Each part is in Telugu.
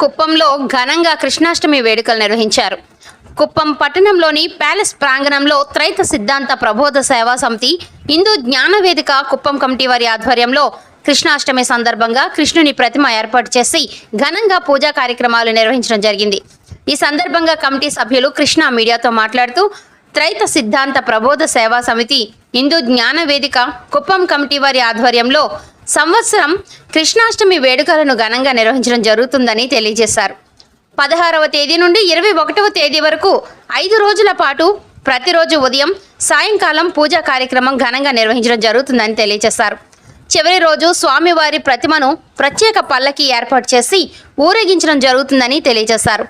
కుప్పంలో ఘనంగా కృష్ణాష్టమి వేడుకలు నిర్వహించారు. కుప్పం పట్టణంలోని ప్యాలెస్ ప్రాంగణంలో త్రైత సిద్ధాంత ప్రబోధ సేవా సమితి హిందూ జ్ఞానవేదిక కుప్పం కమిటీ వారి ఆధ్వర్యంలో కృష్ణాష్టమి సందర్భంగా కృష్ణుని ప్రతిమ ఏర్పాటు చేసి ఘనంగా పూజా కార్యక్రమాలు నిర్వహించడం జరిగింది. ఈ సందర్భంగా కమిటీ సభ్యులు కృష్ణ మీడియాతో మాట్లాడుతూ త్రైత సిద్ధాంత ప్రబోధ సేవా సమితి హిందూ జ్ఞానవేదిక కుప్పం కమిటీ వారి ఆధ్వర్యంలో సంవత్సరం కృష్ణాష్టమి వేడుకలను ఘనంగా నిర్వహించడం జరుగుతుందని తెలియజేశారు. పదహారవ తేదీ నుండి ఇరవై ఒకటవ తేదీ వరకు ఐదు రోజుల పాటు ప్రతిరోజు ఉదయం సాయంకాలం పూజా కార్యక్రమం ఘనంగా నిర్వహించడం జరుగుతుందని తెలియజేశారు. చివరి రోజు స్వామివారి ప్రతిమను ప్రత్యేక పల్లకి ఏర్పాటు చేసి ఊరేగించడం జరుగుతుందని తెలియజేశారు.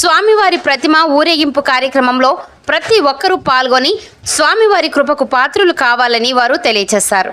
స్వామివారి ప్రతిమ ఊరేగింపు కార్యక్రమంలో ప్రతి ఒక్కరూ పాల్గొని స్వామివారి కృపకు పాత్రులు కావాలని వారు తెలియజేశారు.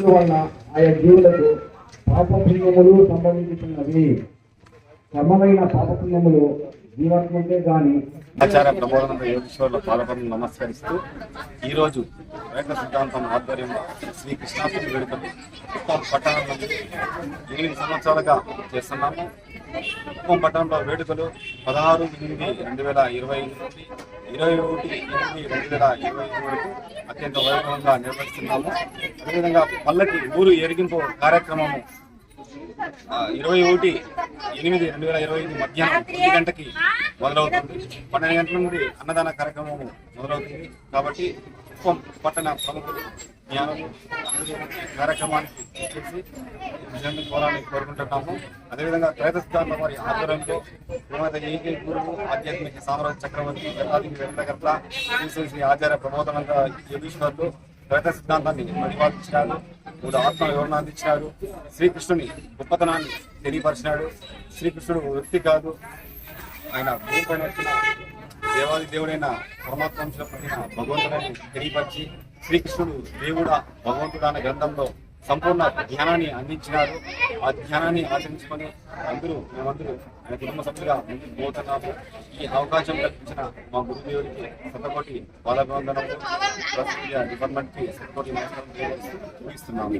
వలన ఆయా జీవులకు పాపపుణ్యములు సంభవించుతున్నవి క్రమమైన పాపపుణ్యములు ఆచార ప్రబోధన యోగేశ్వర్ల పాలకులను నమస్కరిస్తూ ఈరోజు రైతు సిద్ధాంతం ఆధ్వర్యంలో శ్రీ కృష్ణాష్టమి వేడుకలు కుప్పం పట్టణంలో ఎనిమిది సంవత్సరాలుగా చేస్తున్నాము. కుప్పం పట్టణంలో వేడుకలు పదహారు ఎనిమిది రెండు వేల ఇరవై ఇరవై ఒకటి ఎనిమిది రెండు వేల ఇరవై వరకు అత్యంత వైభవంగా నిర్వహిస్తున్నాము. అదేవిధంగా పల్లకి ఊరు ఎరిగింపు కార్యక్రమము ఇరవై ఒకటి ఎనిమిది రెండు వేల ఇరవై ఐదు మధ్యాహ్నం ఒంటి గంటకి మొదలవుతుంది. పన్నెండు గంటల నుండి అన్నదాన కార్యక్రమం మొదలవుతుంది. కాబట్టి కుప్పం పట్టణ ప్రముఖులు జ్ఞానము కార్యక్రమానికి చేసి విజయాన్ని కోరాలని కోరుకుంటున్నాము. అదేవిధంగా త్రైత వారి ఆధ్వర్యంలో శ్రీమతి ఏకే గురువు ఆధ్యాత్మిక సామ్రాజ్య చక్రవర్తి గతాదికి వెంకటకర్త శ్రీ ఆచార్య ప్రబోధనంగా యోగీశ్వర్లు త్రైత సిద్ధాంతాన్ని ప్రతిపాదించారు. మూడు ఆత్మ వివరణ అందించినాడు. శ్రీకృష్ణుని గొప్పతనాన్ని తెలియపరిచినాడు. శ్రీకృష్ణుడు వృత్తి వ్యక్తి కాదు. ఆయన భూమిపైన వచ్చిన దేవాది దేవుడైన పరమాత్మ పుట్టిన భగవంతుడని తెలియపరిచి శ్రీకృష్ణుడు దేవుడా భగవంతుడు అనే గ్రంథంలో సంపూర్ణ జ్ఞానాన్ని అందించినారు. ఆ జ్ఞానాన్ని ఆచరించుకొని అందరూ మేమందరూ ఆయన కుటుంబ సభ్యులుగా ముందుకు పోతున్నాము. ఈ అవకాశం కల్పించిన మా గురుదేవుడికి శతకోటి పాదబంధనము డిపార్ట్మెంట్కి శతకోటి నమస్కారం ముగిస్తున్నాము.